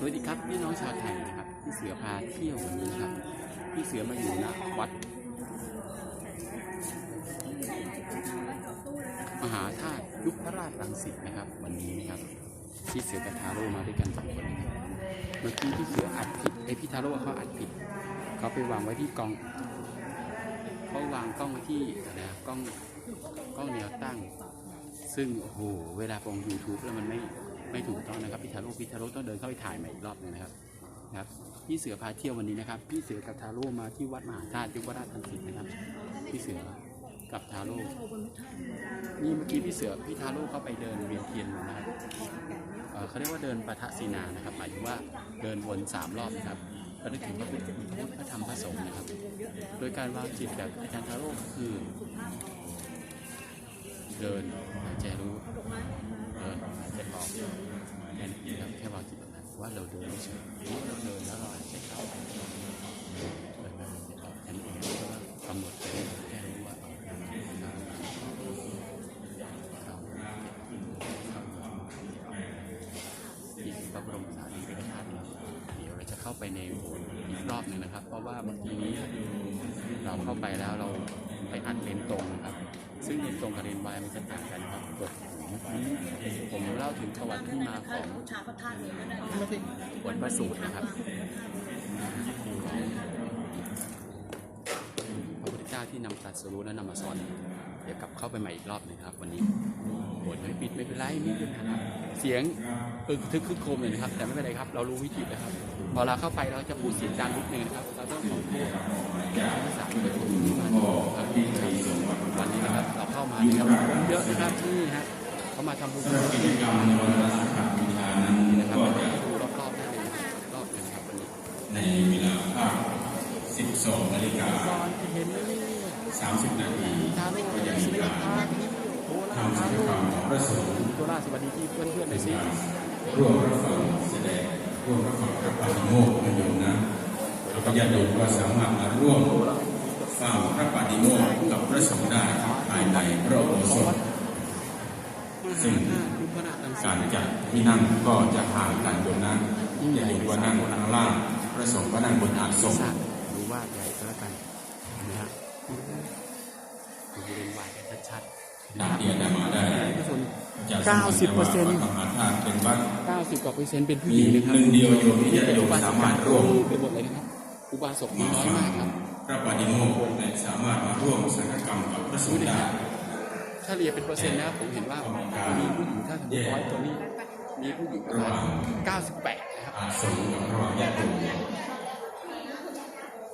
สวัสดีครับพี่น้องชาวไทยนะครับพี่เสือพาเที่ยววันนี้ครับพี่เสือมาอยู่ณวัด มหาธาตุยุพราชรังสิตนะครับ วันนี้นะครับพี่เสือกับทาโร่มาด้วยกันสองคนนะครับเมื่อกี้พี่เสืออัดผิดไอพี่ทาโร่เขาอัดผิดเขาไปวางไว้ที่กล้องเขาวางกล้องไว้ที่นะกล้องกล้องแนวตั้ง ซึ่งโอ้โหเวลาลง YouTube แล้วมันไม่ ไม่ถูกต้องนะครับพี่ทาร่พี่ทาร่ต้องเดินเข้าไปถ่ายใหม่อีกรอบหนึงนะครับนะครับพี่เสือพาเที่ยววันนี้นะครับ พี่เสือกับทาโร่มาที่วัดมหาธาตุยุพราชรังสิตนะครับ พี่เสือกับทาโร่นี่เมื่อกี้พี่เสือพี่ทาโร่เข้าไปเดินเวียนเทียนนะครับเเขาเรียกว่าเดินปะทะสีนานะครับหมายถึงว่าเดินวนสามรอบนะครับก็นึกถึงพระพุทธพระธรรมพระสงฆ์นะครับ โดยการวางจิตแบบอาจารย์ทาโร่คือเดินหายใจรู้เดินหายใจออก ว่าเราเดินเฉยๆรู้ว่าเราเดินแล้วเราหายใจเข้าเดินมาหายใจออกแค่นี้เองเพราะว่ากำหนดไปแค่รู้ว่าเราเดินเข้าเข้าที่พระบรมสารีริกธาตุนะครับเดี๋ยวเราจะเข้าไปในโบสถ์อีกรอบหนึ่งนะครับ เพราะว่าเมื่อกี้นี้เราเข้าไปแล้วเราไปอัดเลนตรงครับ ซึ่งเลนตรงกับเลนวายมันจะต่างกันครับกด ผมเล่าถึงประวัติที่มาของบทพระสูตรนะครับพระพุทธเจ้าที่นำตรัสรู้และนำมาสอนเดี๋ยวกลับเข้าไปใหม่อีกรอบหนึงครับ วันนี้บทไม่ปิดไม่เป็นไรไม่เป็นไรครับเสียงอึกทึกคึกโคมเลยนะครับ แต่ไม่เป็นไรครับ เรารู้วิธีแล้วครับ พอเราเข้าไปเราจะพูดเสียงดังนิดนึงนะครับเราต้องขอโทษภาษาที่ผมที่มาครับวันนี้นะครับเราเข้ามาเยอะนะครับนี่ฮะ เขามาทำบุญกิจกรรมในวันอาสาฬหบูชานั้นนะครับก็จะดูรอบๆได้เลยนะครับรอบเลยนะครับวันนี้ในเวลาภาค12นาฬิกา30นาทีก็จะมีการทำกิจกรรมของพระสงฆ์โบราณสวัสดีที่เพื่อนๆหน่อยสิร่วมรับฟังแสดงร่วมรับฟังพระปาฏิโมกข์กันอยู่นะแล้วก็ญาติโยมก็สามารถมาร่วมฟังพระปาฏิโมกข์กับพระสงฆ์ได้ภายในพระอุโบสถ ซึ่งยุพนาตังสาการจัดที่นั่งก็จะห่างกันโยมนะอย่าอยู่ว่านั่งข้างล่างพระสงฆ์ก็นั่งบนอาสสนะรู้ว่าใหญ่ก็แล้วกันนะฮะดูเรียนวายกันชัดๆตามที่อาจารย์มาได้ทุกคนจะเก้าสิบเปอร์เซ็นต์มหาธาตุเป็นวัด90กว่าเปอร์เซ็นต์เป็นผู้หมีญิงนะครับหนึ่งเดียวโยมที่จะโยมสามารถร่วมไปหมดเลยนะครับอุบาสกมีมาน้อยฟังมากครับพระปฏิโมกข์และสามารถมาร่วมสังฆกรรมกับพระสงฆ์ได้ ถ้าเรียนเป็นเปอร์เซ็นต์นะผมเห็นว่ามีผู้หญิงถ้าสมมติร้อยตัวนี้ มีผู้หญิงประมาณ98นะครับอาสงฆ์กับระหว่าญาติโยม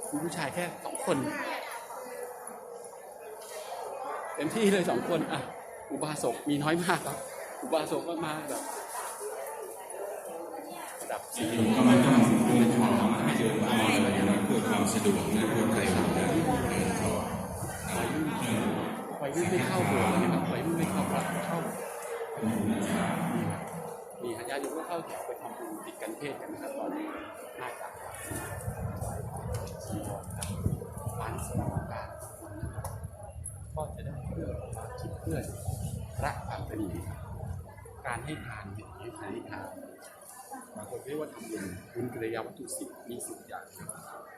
คุณผู้ชายแค่สองคนเต็มที่เลยสองคนอะอุบาสกมีน้อยมากครับอุบาสกก็มาแบบระดับสี่ยมก็ไม่ต้องเดินทางให้เดินไปนะเพื่อความสะดวกนะรวดเร็วนะเดินทอ ไฟ รุ่นไม่เข้าโบสถ์เลยนะครับไฟรุ่นไม่เข้าพระเข้านี่ฮะญาติโยมก็เข้าแถวไปทำบุญติดกันเทศกันนะครับตอนนี้น่าจะสี่วันครับปานสมการนะครับก็จะได้เพื่อความคิดเพื่อพระอัตนีการให้ทานเนี่ยให้ทานให้ทานบางคนเรียกว่าทำบุญบุญกิริยาวัตถุสิบมีสิบอย่างครับ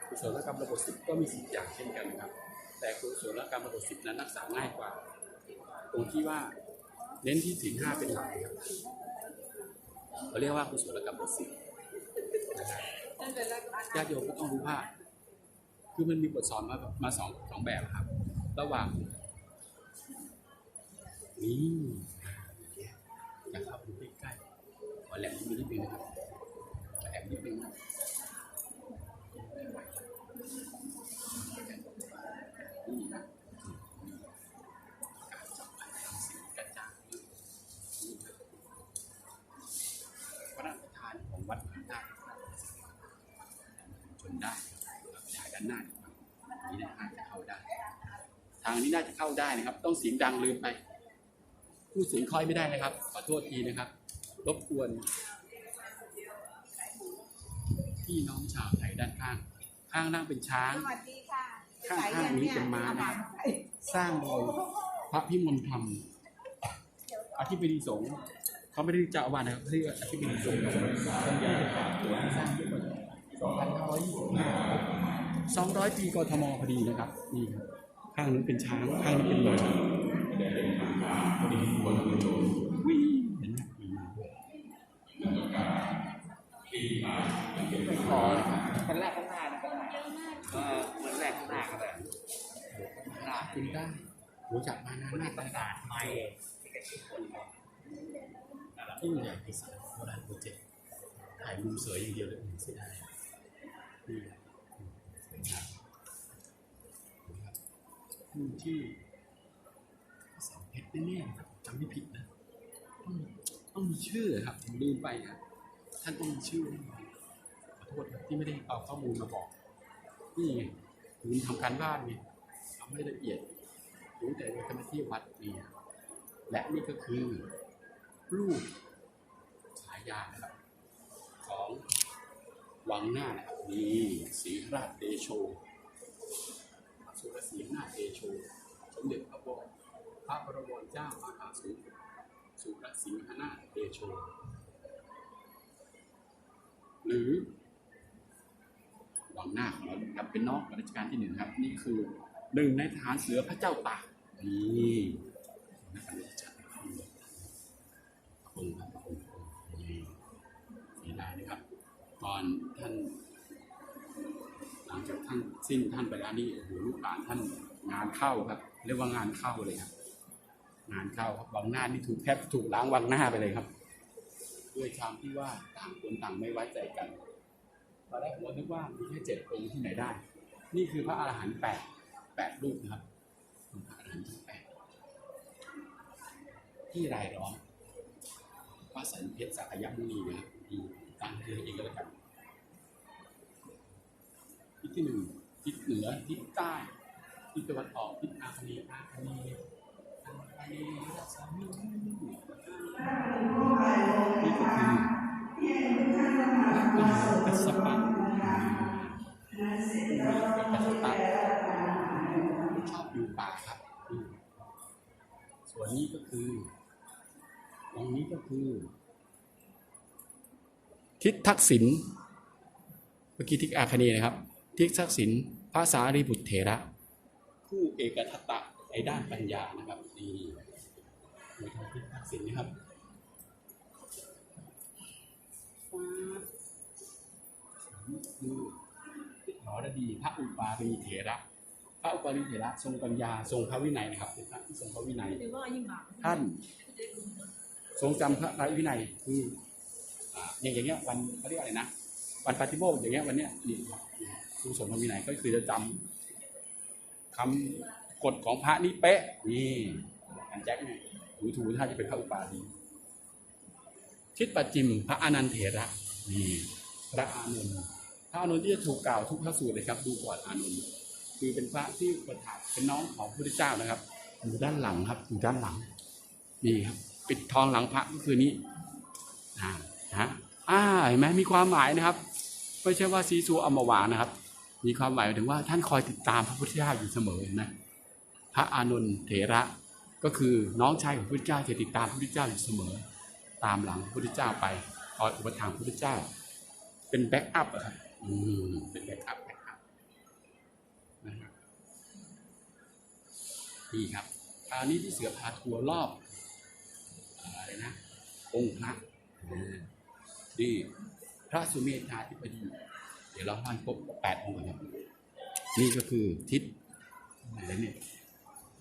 กุศลกรรมระบบสิบก็มีสิบอย่างเช่นกันครับ แต่กุศลกรรมบบสิบนั้นรักษาง่ายกว่า ตรงที่ว่าเน้นที่สินห้าเป็นหลักครับเราเรียกว่ากุศลกรรมบทสิบนะครับญาติโยมก็ต้องรู้ว่า คือมันมีบทสอนมามาสองสองแบบครับ ระหว่างนี่อยากเข้าไปดูใกล้ๆขอแหลมนิดนึงนะครับแหลมนิดนึงนะนี่นะ กระจ่างพระราชทานของวัดพระธาตุชนได้ครับฉาย ด้านหน้าดีกว่านี้น่าจะเข้าได้ ทางนี้น่าจะเข้าได้นะครับ ต้องเสียงดังลืมไปพูดเสียงค่อยไม่ได้นะครับ ขอโทษทีนะครับ รบกวนพี่น้องชาวไทยด้านข้าง ข้างล่างเป็นช้างสวัสดีค่ะข้างๆนี้เป็นม้านะครับ สร้างโดยพระพิมลธรรมอธิบดีสงฆ์เขาไม่ได้เจ้าอาวาสนะครับเขาเรียกว่าอธิบดีสงฆ์ท่านใหญ่กว่าตัวที่สร้างขึ้นมาสองพันห้าร้อยยี่สิบ สองร้อยปีกทมพอดีนะครับนี่ครับข้างนั้นเป็นช้างข้างนี้เป็นหมาวิ่งเห็นไหมมีมาด้วยขอนครับเป็นแรกข้างหน้านะก็ได้เออเหมือนแรกข้างหน้าก็ได้หน้าคุณได้รู้จักมานานคนมาที่กปแล้วระกาศไม่ที่กระชิบคนยิ่งใหญ่ที่สุดโบราณโปรเจกต์ถ่ายมุมสวยอย่างเดียวเลยเสียดายนี่สวยงามนะครับ ที่ที่สงเพชรแน่ๆครับจำไม่ผิดนะต้องต้องมีชื่อครับผมลืมไปอะท่านต้องมีชื่อขอโทษครับที่ไม่ได้เอาข้อมูลมาบอกนี่ไงคุณทำการบ้านไงทำให้ละเอียดรู้แต่ว่าทำที่วัดนี่และนี่ก็คือรูปฉายานะครับของวังหน้านะครับนี่ศรีราชเดโช สีนาเดโชสมเด็จพระบรมพระบรมเจ้ามหาสุสุรสิงหนาเดโช หรือวังหน้าของเราครับเป็นนอกรัชกาลที่หนึ่งครับ นี่คือหนึ่งในทหารเสือพระเจ้าตากนี่นะครับจัดขึ้นขอบคุณครับอบคุณนี่นี่ได้นะครับ ตอนท่าน ลังจากท่านสิ้นท่านไปแล้วนี่โอ้โหลูกหลานท่านงานเข้าครับ เรียกว่างานเข้าเลยครับ งานเข้าครับวังหน้านี่ถูกแทบถูกล้างวังหน้าไปเลยครับ ด้วยความที่ว่าต่างคนต่างไม่ไว้ใจกันตอนแรกผมนึกว่ามีแค่เจ็ดองค์ที่ไหนได้ นี่คือพระอาหารหันต์แปดแปดรูปนะครับพระอาหารหันต์แปดที่รายล้อมพระสันเพชรสักยมุนีนะครับที่ตั้งให้เองก็แล้วกัน ที่หนึ่งทิศเหนือทิศใต้ทิศตะวันออกทิศอาคเนย์อาคเนย์อาคเนย์สามีนี่ก็คือมหากัสสปะมหากัสสปะชอบอยู่ป่าครับส่วนนี้ก็คือตรงนี้ก็คือ ทิศทักษิณเมื่อกี้ทิศอาคเนย์นะครับ ทิศทักษิณพระสารีบุตรเถระ ผู้เอกทัตตะในด้านปัญญานะครับนี่มีทางทิศทักษิณนะครับนี่คือทิศหอระดีพระอุปารีเถระ พระอุปารีเถระทรงปัญญาทรงพระวินัยนะครับเป็นพระที่ทรงพระวินัยท่านทรงจำพระวินัยคืออ่าอย่างอย่างเงี้ยวันเขาเรียกอะไรนะวันปาฏิโมกข์อย่างเงี้ยวันเนี้ยนี่ ครับคือสงฆ์พระวินัยก็คือจะจำคำกฎของพระนี่เป๊ะนี่อันแจ็คเนี่ยถูถูถ้าจะเป็นพระอุปาลีทิศปัจจิม พระอานันทเถระนี่พระอานนท์พระอานนท์ที่จะถูกกล่าวทุกพระสูตรเลยครับ ดูก่อนอานนท์คือเป็นพระที่ประทับเป็นน้องของพระพุทธเจ้านะครับอยู่ด้านหลังครับอยู่ด้านหลังนี่ครับ ปิดทองหลังพระก็คือนี้อ่าฮะอ่าเห็นไหมมีความหมายนะครับไม่ใช่ว่าซีซัวเอามาวางนะครับ มีความหมายถึงว่าท่านคอยติดตามพระพุทธเจ้าอยู่เสมอเห็นไหมพระอานนท์เถระก็คือน้องชายของพระพุทธเจ้าจะติดตามพระพุทธเจ้าอยู่เสมอ ตามหลังพระพุทธเจ้าไปคอยอุปถัมภ์พระพุทธเจ้า เป็นแบ็กอัพอะครับอืมเป็นแบ็กอัพแบ็กอัพนะครับนี่ครับอันนี้ที่เสือพาทัวร์รอบอะไรนะองค์พระนี่พระสุเมธาธิปดี ดี๋ยวเราให้ครบแปดองค์ก่อนครับนี่ก็คือทิศอะไรเนี่ย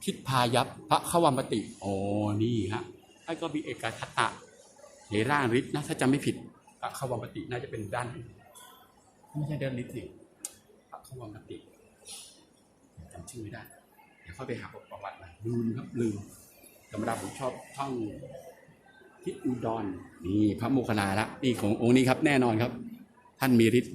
ทิศพายัพพระขวัมปติอ๋อนี่ฮะท่านก็มีเอกทัตตะเถร่างฤทธิ์นะถ้าจำไม่ผิดพระขวัมปติน่าจะเป็นด้านไม่ใช่ด้านฤทธิ์สิพระขวัมปติจำชื่อไม่ได้เดี๋ยวเข้าไปหาประวัติมาลืมครับลืมธรรมดาผมชอบท่องทิศอุดรนี่พระโมคคัลลาละนี่ขององค์นี้ครับ แน่นอนครับ ท่านมีฤทธิ์